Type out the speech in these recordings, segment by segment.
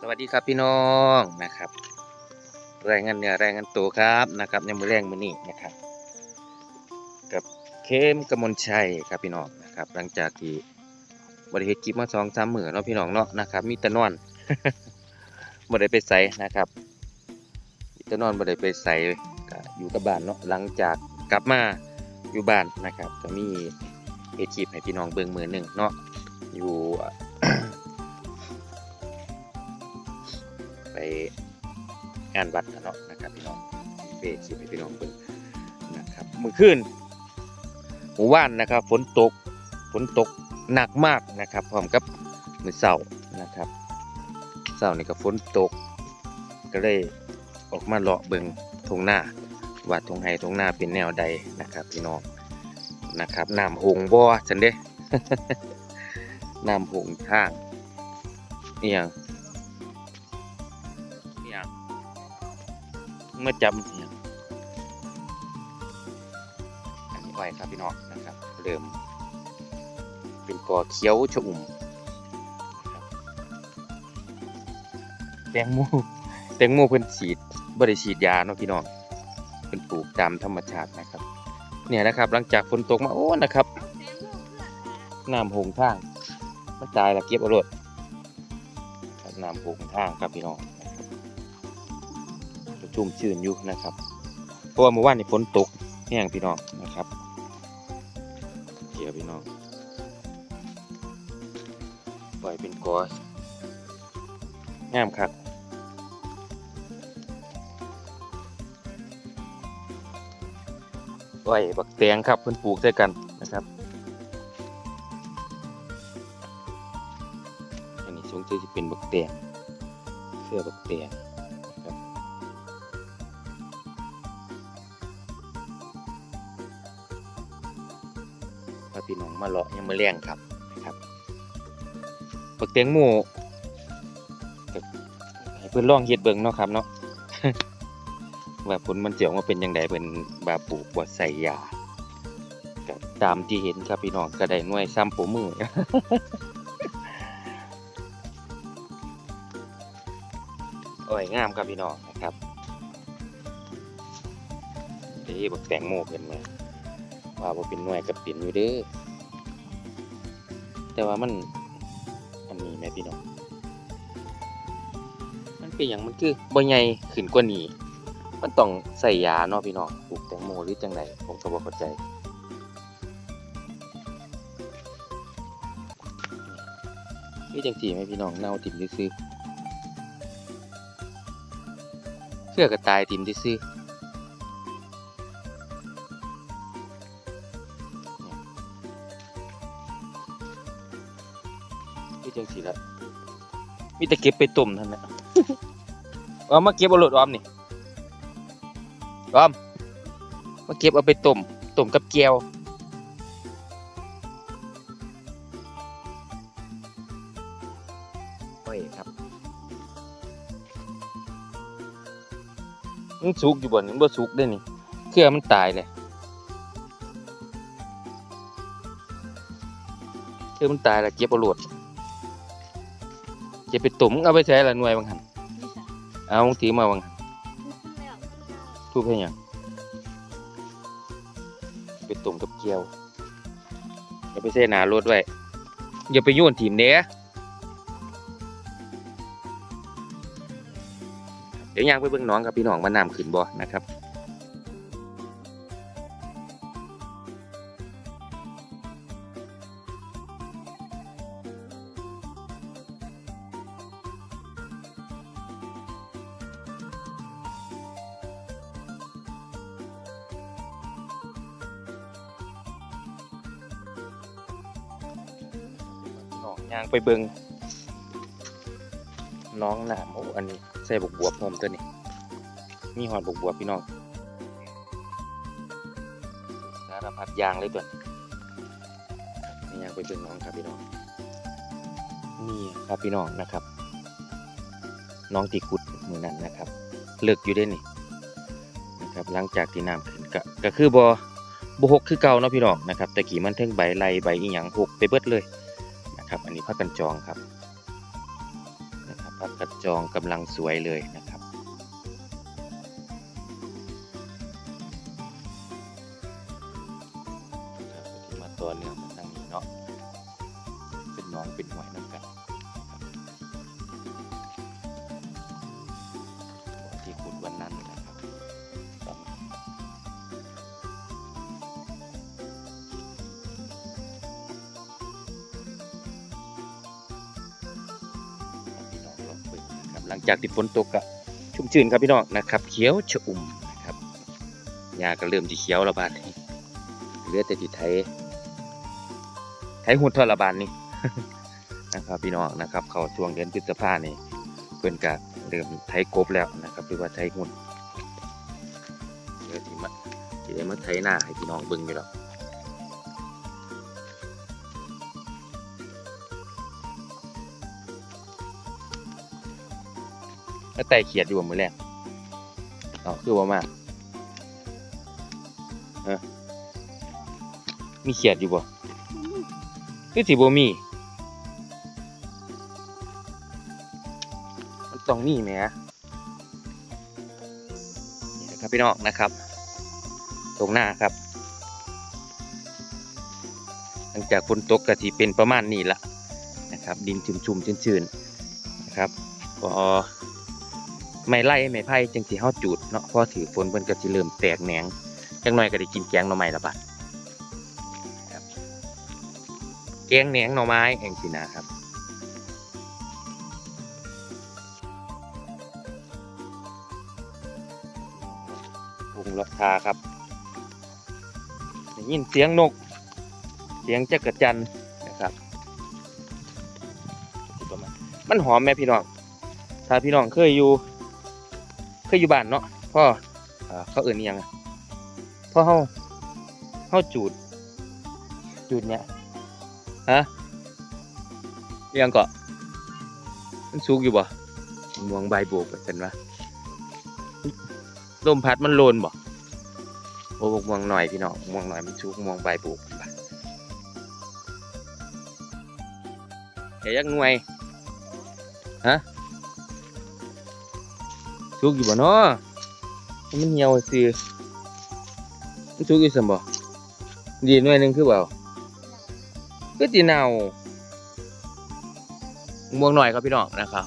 สวัสดีครับพี่น้องนะครับรายงานเนื้อรายงานตัวครับนะครับยังมือแรงมือนี้นะครับ กับเข้มกมลชัยครับพี่น้องนะครับ หลังจากที่บริเหตุคลิปมาสองสามหมื่นเนาะพี่น้องเนาะนะครับ มีต่นอนบ่ได้ไปใส่นะครับมีต่นอนบ่ได้ไปใส่ก็อยู่กับบ้านเนาะหลังจากกลับมาอยู่บ้านนะครับ ก็มีเอคลิปให้พี่น้องเบิ่งมือหนึ่งเนาะอยู่ ไปงานวัดนะเนาะนะครับพี่น้องเฟซคลิพี่น้องเบิ่งนะครับเมื่อคืนหมู่บ้านนะครับ ฝนตกฝนตกหนักมากนะครับพร้อมกับมือเสาร์นะครับเสาร์นี่ก็ฝนตก ก็เลยออกมาเลาะเบิ่งทงหน้าว่าทงไห้ทงหน้าเป็นแนวใดนะครับพี่น้องนะครับน้ำหงบ่จันเด้น้ำหงทางนี่ยัง มื่อจำเนี่ยอันนี้ไว้ครับพี่น้องนะครับ เริ่ม เป็นกอเขียวชอุ่มแตงโมแตงโมเพิ่นฉีดบริฉีดยาเนาะพี่น้องเพิ่นปลูกตามธรรมชาตินะครับ เนี่ยนะครับ หลังจากฝนตกมาโอ้นะครับน้ำหงทางมันตายล้วเก็บเอารถน้ำหงทางครับพี่น้อง ชุ่มชื่นอยู่นะครับเพราะว่าเมื่อวานนี่ฝนตกแห้งพี่น้องนะครับเกี่ยวพี่น้องปล่อยเป็นกองามครับไว้บักแตงครับเพิ่นปลูกด้วยกันนะครับอันนี้สงสัยจะเป็นบักแตงเครือบักแตง มาเลาะยังมาเลี้ยงครับครับปักเตียงหมูก็ให้เพื่อนลองเฮ็ดเบิ่งเนาะครับเนาะว่าผลมันเจียวมาเป็นยังไงเป็นบาปูกบ่ใส่ยาตามที่เห็นครับพี่น้องก็ไดหน่วยซ้ำปูมือโอ้ยงามครับพี่น้องนะครับที่บักแตงโมเพิ่นมว่าบ่เป็นหน่วยกับเป็นอยู่เด้อ แต่ว่ามันอันนี้แม่พี่น้อง มันเป็นอย่างมันคือบ่ใหญ่ขึ้นกว่านี้ มันต้องใส่ยาเนาะพี่น้องปลูกแตงโมหรือจังไดผมก็บ่เข้าใจนี่จังซี่แม่พี่น้องเน่าทิ่มซื่อเสื้อกระตายทิ่มซื่อ มีแต่เก็บไปต้มเท่านั้นนะเอามาเก็บเอารถออมนี่ออมมาเก็บเอาไปต้มต้มกับแก้วโอ้ยครับมันสุกอยู่บ่นี่มันบ่สุกได้นี่เครือมันตายเลยเครือมันตายแล้วเก็บเอารถ จะไปตุ่มเอาไปใช้ละหน่วยบางหันไม่ใช่เอาบางทีมาบางหันขึ้นแล้วทุบให้หยังไปตุ่มกับเกียวอย่าไปเส้หนารถไว้อย่าไปโยนทีมเนี้ยเดี๋ยวย่างไปเบิ่งน้องครับพี่น้องมาน้ำขึ้นบ่นะครับ ยางไปเบิงน้องน้ำโอ้อันนี้ใส่บกบวบพร้อมตัวนี้ มีหอดบกบวบพี่น้องสารพัดยางเลยตัวนี้ยางไปเบิงน้องครับพี่น้องนี่ครับพี่น้องนะครับ น้องตีขุดมือนั้นนะครับ เลิกอยู่ได้นี่นะครับหลังจากที่น้ำขึ้นก็ก็คือบ่บ่หกคือเก่าเนาะพี่น้องนะครับแต่กี้มันเทิงใบไล่ใบอีหยังหกไปเบิดเลย นะครับ อันนี้พักกันจองครับนะครับพาผักกันจองกำลังสวยเลยนะครับ ลังจากที่ฝนตกก็ชุ่มชื่นครับพี่น้องนะครับ เขียวชอุ่มนะครับหญ้าก็เริ่มจะเขียวแล้วบาดนี้เหลือแต่ที่ไทยไทยหุ่นทอระบาดนี่นะครับพี่น้องนะครับ เขาช่วงเดือนพฤษภาเนี่เพิ่อนก็เริ่มไทยกบแล้วนะครับหรือว่าไทยหุ่นเดี๋ยวที่มาที่ได้มาไทยหน้าให้พี่น้องเบิ่งอยู่แล้ว แล้วไต่เขียดอยู่บ่มื้อแรกอ๋อคือว่ามาเออมีเขียดอยู่บ่คือสิบ่มี มันต้องมีแหมนี่นะครับพี่น้องนะครับ ตรงหน้าครับ หลังจากฝนตกก็สิเป็นประมาณนี้ละนะครับ ดินชุ่มๆชื้นๆนะครับก็ ไม่ไล่ไม่ไผ่จังสิเฮาจูดเนาะเพอถือฝนเพิ่นก็สิเริ่มแตกแหนงจังหน่อยก็ได้กินแกงหน่อไม้ละบาดแกงแหนงหน่อไม้เองสินะครับวงราคาครับได้ยินเสียงนก เสียงจักระจันนะครับมันหอมไหมพี่น้อง ถ้าพี่น้องเคยอยู่ ยอยู่บ้านเนาะพ่อเขาเอื่นอิหยังพ่อเฮาเฮาจูด จูดเนี้ยฮะอิหยังเกาะมันสุกอยู่บ่มวงใบโบกกันวะลมพัดมันโลนบ่โอ้บกมวงหน่อยพี่น้องมวงหน่อยมันชุกมวงใบปลูกไปเฮ้ยยักหน่วยฮะ ชุกอยู่บ่เนาะมันเหี่ยวสิมันชุกอยู่ซั่นบ่ดีหน่วยหนึงคือเปล่าก็สิเน่าม่วงหน่อยครับพี่น้องนะครับ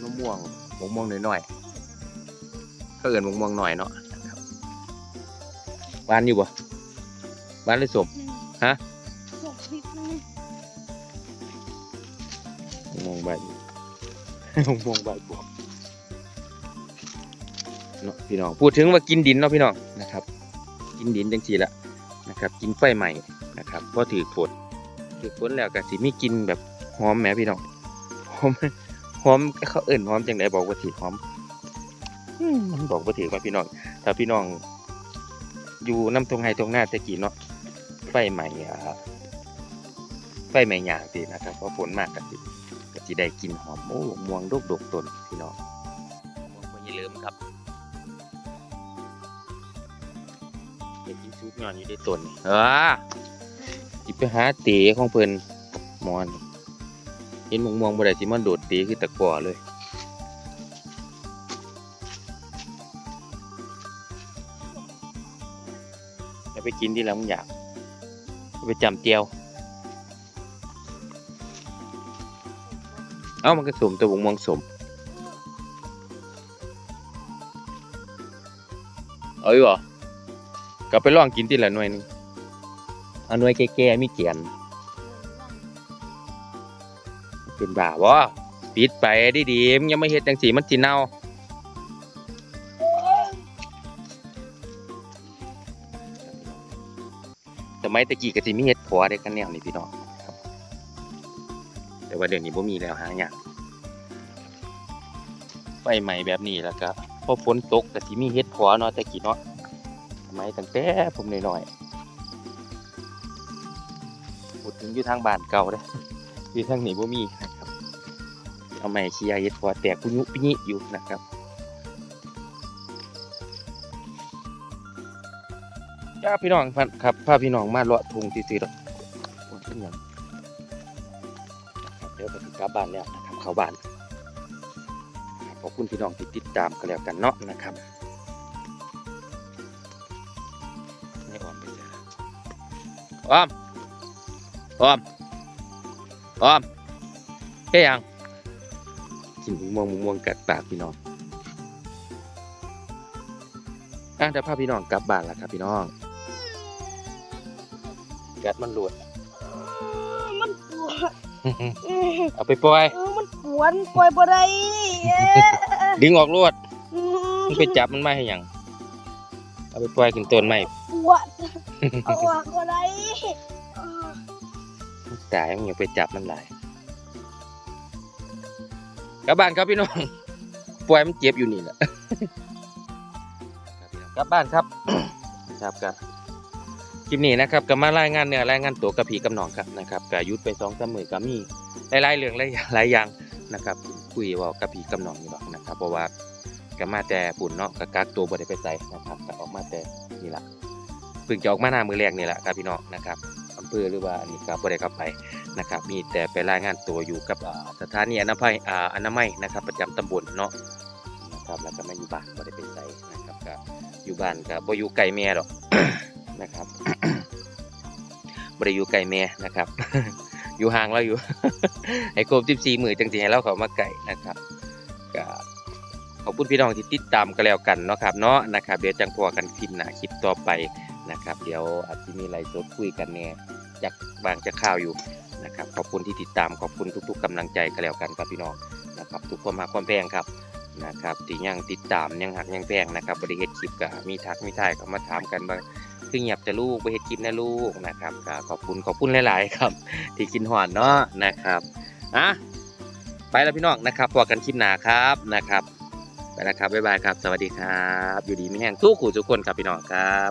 มะม่วงมะม่วงหน่อยๆก็เอินมงมวงหน่อยเนาะนะครับหวานอยู่บ่หวานหรือสมฮะหกพริกเลยมวงใบมงมวงใบบวก เนาะพี่น้องพูดถึงว่ากินดินเนาะพี่น้องนะครับ กินดินจังสีละนะครับ กินไฟใหม่นะครับพอถือฝนถือฝนแล้วก็สิมีกินแบบหอมแหมพี่น้องหอมหอมเขาเอิ่นหอมจังไดบอกว่าถือหอมมันบอกว่าถือว่าพี่น้องถ้าพี่น้อง อยู่น้ำทงไฮทงหน้าตะกี้เนาะไฟใหม่อะไฟใหม่หยางตีนะครับเพราะฝนมากกันสิก็สิได้กินหอมโอ้ม่วงดกดกต้นพี่น้องม่วงบ่อย่าลืมครับ เห็ดกินซุปงอนอยู่ในต้นนี่เออจิไปหาเตะของเพิ่นมอน เห็นมงม่วงบ่ได้สิมันโดดเตะคือตะกร้อเลยอย่าไปกินที่แล้วมึงอยาก ไปจำเจียวเอ้ามันก็สมตัวบงมวงสมเอาอยู่หรอ กลับไปลองกินที่ละหน่วยหนึงเอาหน่วยแก่ๆมีเกียนเป็นบ้าวะปิดไปดีๆมึงอยังไม่เฮ็ดจังสีมันจีเน่าสมัยตะกี้ก็สิมีเฮ็ดผัวได้กันแนวนี่พี่น้องครับ แต่ว่าเดี๋ยวนี้บ่มีแล้วหายากไฟใหม่แบบนี้แล้วก็พอฝนตกก็สิมีเฮ็ดผัวเนาะตะกี้เนาะ สมัยตั้งแต่ผมน้อยๆพูดถึงอยู่ทางบ้านเก่าเด้อยู่ทางนี้บ่มีนะครับเอาไม้เคลียร์เฮ็ดผัวแตกปุยุปิญิอยู่นะครับจ้าพี่น้องครับพาพี่น้องมาเลาะทุ่งซื่อๆดอกโอ้ยเดี๋ยวก็สิกลับบ้านแล้วนะครับ เข้าบ้านขอบคุณพี่น้องที่ติดตามกันแล้วกันเนาะนะครับ ออมออมออมเฮ้ยยังกินมะม่วงมะม่วงกัดปากพี่น้องอะเดี๋ยวพาพี่น้องกลับบ้านแล้วครับพี่น้อง กัดมันหลุดมันปวดเอาไปปล่อยเออมันปวดปล่อยบ่ได้เอ้ยดึงออกรวดอืมมึงไปจับมันมาให้หยัง เอาไปปล่อยขึ้นต้นไม้ปวดเอาออกบ่ได้เออตายมึงอย่าไปจับมันหลายกลับบ้านครับพี่น้องปล่อยมันเจ็บอยู่นี่แหละกลับบ้านครับครับกันคลิปนี้นะครับก็มารายงานเนื้อรายงานตัวกับพี่กับน้องครับนะครับก็หยุดไปสองสามมือก็มีหลายๆเรื่องหลายหลายอย่างนะครับ คุยเว่ากับพี่กับน้องนี่หรอกนะครับเพราะว่า ก็มาแต่ปุ่นเนาะก็กักตัวบ่ได้ไปใส่นะครับก็ออกมาแต่นี่แหละเพิ่งจะออกมาหน้ามือแรกนี่แหละครับพี่น้องนะครับอำเภอหรือว่าอันนี้ก็บ่ได้เข้าไปนะครับ มีแต่ไปรายงานตัวอยู่กับสถานีอนามัยอ่านามัยนะครับ ประจำตำบลเนาะนะครับแล้วก็มาอยู่บ้านบ่ได้ไปใส่นะครับก็อยู่บ้านก็บ่อยู่ไกลแม่ดอกนะครับบ่ได้อยู่ไกลแม่นะครับ อยู่ห่างเราอยู่ให้ครบ14มื้อจังสิให้เราเข้ามาไกลนะครับ คุณพี่น้องที่ติดตามกันแล้วกันเนาะครับเนาะนะครับเดี๋ยวจังพอกันคลิปหน้าคลิปต่อไปนะครับ เดี๋ยวอาจจะมีไลฟ์สดคุยกันแน่จากบางจะข่าวอยู่นะครับขอบคุณที่ติดตามขอบคุณทุก ๆกำลังใจกันแล้วกันครับพี่น้องนะครับทุกความหักความแพงครับนะครับที่ยังติดตามยังหักยังแพงนะครับบริเฮ็ดคลิปก็มีทักมีทายเข้ามาถามกันว่าคือเงียบจะลูกไปเฮ็ดคลิปนะลูกนะครับก็ขอบคุณขอบคุณหลาย ๆ ครับ ที่กินหวานเนาะนะครับอะไปแล้วพี่น้องนะครับพอกันคลิปหนาครับนะครับ แล้วครับบ๊ายบายครับ สวัสดีครับ อยู่ดีไม่แห้งทุกขู่ทุกคนครับพี่น้องครับ